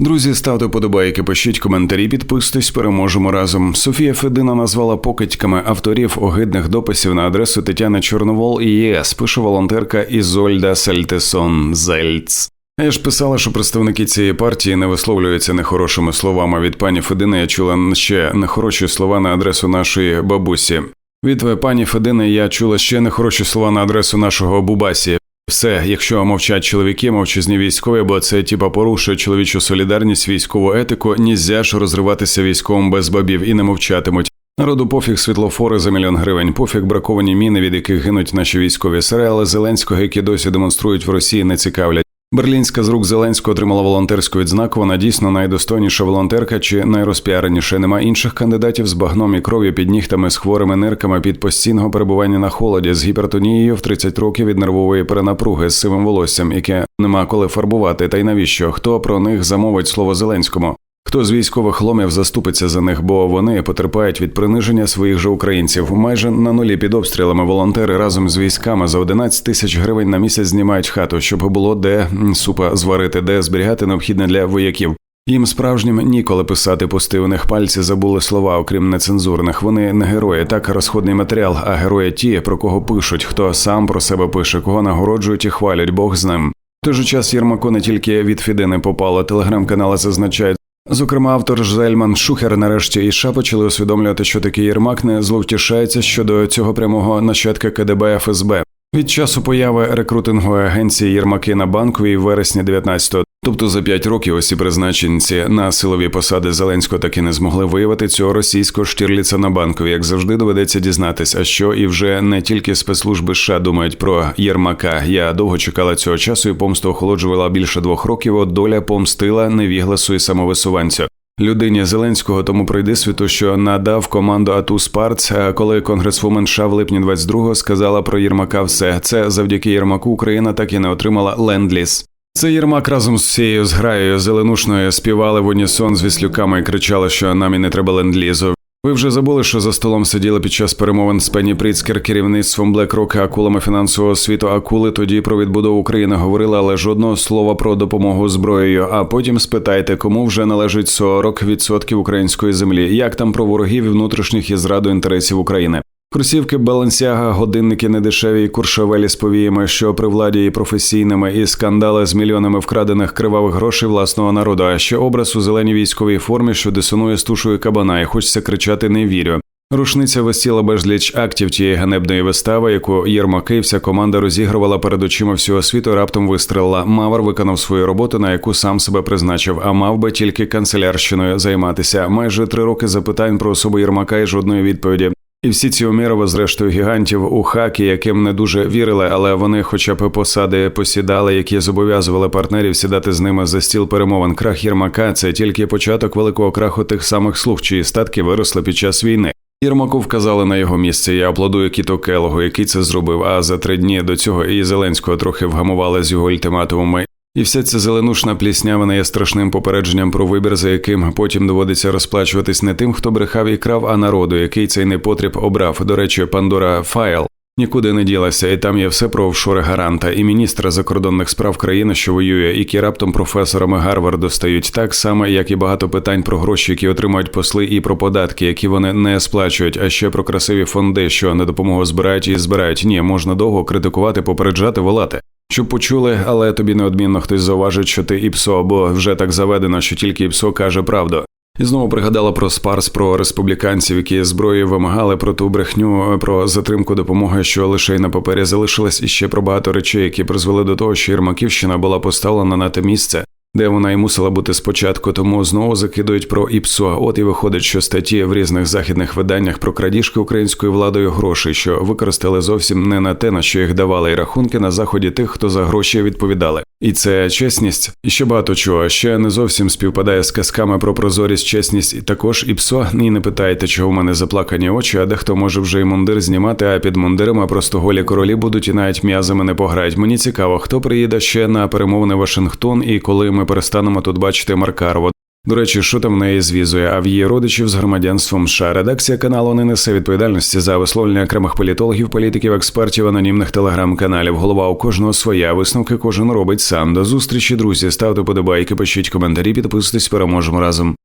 Друзі, ставте подобайки, пишіть коментарі, підписуйтесь, переможемо разом. Софія Федина назвала покидьками авторів огидних дописів на адресу Тетяни Чорновол і ЄС. Пише волонтерка Ізольда Сальтесон Зельц. Я ж писала, що представники цієї партії не висловлюються нехорошими словами. Від пані Федини я чула ще нехороші слова на адресу нашої бабусі. Від пані Федини я чула ще нехороші слова на адресу нашого Бубасі. Все, якщо мовчать чоловіки, мовчазні військові, бо це типа порушує чоловічу солідарність, військову етику, нізя ж розриватися військовим без бабів і не мовчатимуть. Народу пофіг світлофори за мільйон гривень, пофіг браковані міни, від яких гинуть наші військові серіали Зеленського, які досі демонструють в Росії, не цікавлять. Берлінська з рук Зеленського отримала волонтерську відзнаку. Вона дійсно найдостойніша волонтерка чи найрозпіареніша. Нема інших кандидатів з багном і кров'ю під нігтами, з хворими нирками під постійного перебування на холоді, з гіпертонією в 30 років від нервової перенапруги, з сивим волоссям, яке нема коли фарбувати. Та й навіщо? Хто про них замовить слово Зеленському? Хто з військових ломів заступиться за них, бо вони потерпають від приниження своїх же українців. Майже на нулі під обстрілами волонтери разом з військами за 11 тисяч гривень на місяць знімають хату, щоб було де супа зварити, де зберігати необхідне для вояків. Їм справжнім ніколи писати пусти. У них пальці забули слова, окрім нецензурних. Вони не герої, так розходний матеріал, а герої ті, про кого пишуть, хто сам про себе пише, кого нагороджують і хвалять, Бог з ним. В той же час Єрмако не тільки від Фідини попало, телеграм-канали зазначають. Зокрема, автор Жельман Шухер нарешті і США почали усвідомлювати, що такий Єрмак не зловтішається щодо цього прямого нащадка КДБ ФСБ. Від часу появи рекрутингової агенції Єрмаки на банковій в вересні 19-го. Тобто за п'ять років усі призначенці на силові посади Зеленського таки не змогли виявити цього російського штірліца на банкові. Як завжди доведеться дізнатись, а що і вже не тільки спецслужби США думають про Єрмака. Я довго чекала цього часу і помсту охолоджувала більше двох років. От доля помстила невігласу і самовисуванцю. Людині Зеленського тому пройди світу, що надав команду АТУ Спарц, коли конгресвумен США в липні 22-го сказала про Єрмака все. Це завдяки Єрмаку Україна так і не отримала ленд-ліз. Це Єрмак разом з всією зграєю зеленушною співали в унісон з віслюками і кричали, що нам і не треба ленд-лізу. Ви вже забули, що за столом сиділи під час перемовин з Пенні Пріцкер керівництвом BlackRock акулами фінансового світу. Акули тоді про відбудову України говорили, але жодного слова про допомогу зброєю. А потім спитайте, кому вже належить 40% української землі, як там про ворогів і внутрішніх і зраду інтересів України. Кросівки Балансяга, годинники недешеві і куршавелі з повіями, що при владі і професійними, і скандали з мільйонами вкрадених кривавих грошей власного народу. А ще образ у зеленій військовій формі, що дисонує з тушою кабана, і хочеться кричати Не вірю. Рушниця висіла безліч актів тієї ганебної вистави, яку Єрмаки вся команда розігрувала перед очима всього світу. Раптом вистрелила. Мавр виконав свою роботу, на яку сам себе призначив, а мав би тільки канцелярщиною займатися. Майже три роки запитань про особу Єрмака і жодної відповіді. І всі ці умірови, зрештою, гігантів у хакі, яким не дуже вірили, але вони, хоча б посади посідали, які зобов'язували партнерів сідати з ними за стіл перемовин. Крах Єрмака це тільки початок великого краху тих самих слуг, чиї статки виросли під час війни. Єрмаку вказали на його місце. Я аплодую Кіто Келогу, який це зробив. А за три дні до цього і Зеленського трохи вгамували з його ультиматумами. І вся ця зеленушна пліснявина є страшним попередженням про вибір, за яким потім доводиться розплачуватись не тим, хто брехав і крав, а народу, який цей непотріб обрав. До речі, Пандора Файл нікуди не ділася, і там є все про офшори гаранта і міністра закордонних справ країни, що воює, які раптом професорами Гарварду стають так само, як і багато питань про гроші, які отримують посли, і про податки, які вони не сплачують, а ще про красиві фонди, що на допомогу збирають і збирають. Ні, можна довго критикувати, попереджати, волати. Щоб почули, але тобі неодмінно хтось зауважить, що ти іпсо, бо вже так заведено, що тільки іпсо каже правду. І знову пригадала про спарс про республіканців, які зброї вимагали про ту брехню, про затримку допомоги, що лише й на папері залишилась, і ще про багато речей, які призвели до того, що Єрмаківщина була поставлена на те місце, де вона й мусила бути спочатку, тому знову закидують про ІПСО. От і виходить, що статті в різних західних виданнях про крадіжки українською владою грошей, що використали зовсім не на те, на що їх давали, і рахунки на заході тих, хто за гроші відповідали. І це чесність, і ще багато чого. Ще не зовсім співпадає з казками про прозорість, чесність і також і псо. Ні, не питайте, чого в мене заплакані очі, а дехто може вже й мундир знімати, а під мундирами просто голі королі будуть і навіть м'язами не пограють. Мені цікаво, хто приїде ще на перемовини Вашингтон і коли ми перестанемо тут бачити Маркарова. До речі, що там неї з візою, а в її родичів з громадянством США. Редакція каналу не несе відповідальності за висловлення окремих політологів, політиків, експертів, анонімних телеграм-каналів. Голова у кожного своя висновки кожен робить сам. До зустрічі, друзі. Ставте подобайки, пишіть коментарі, підписуйтесь, переможемо разом.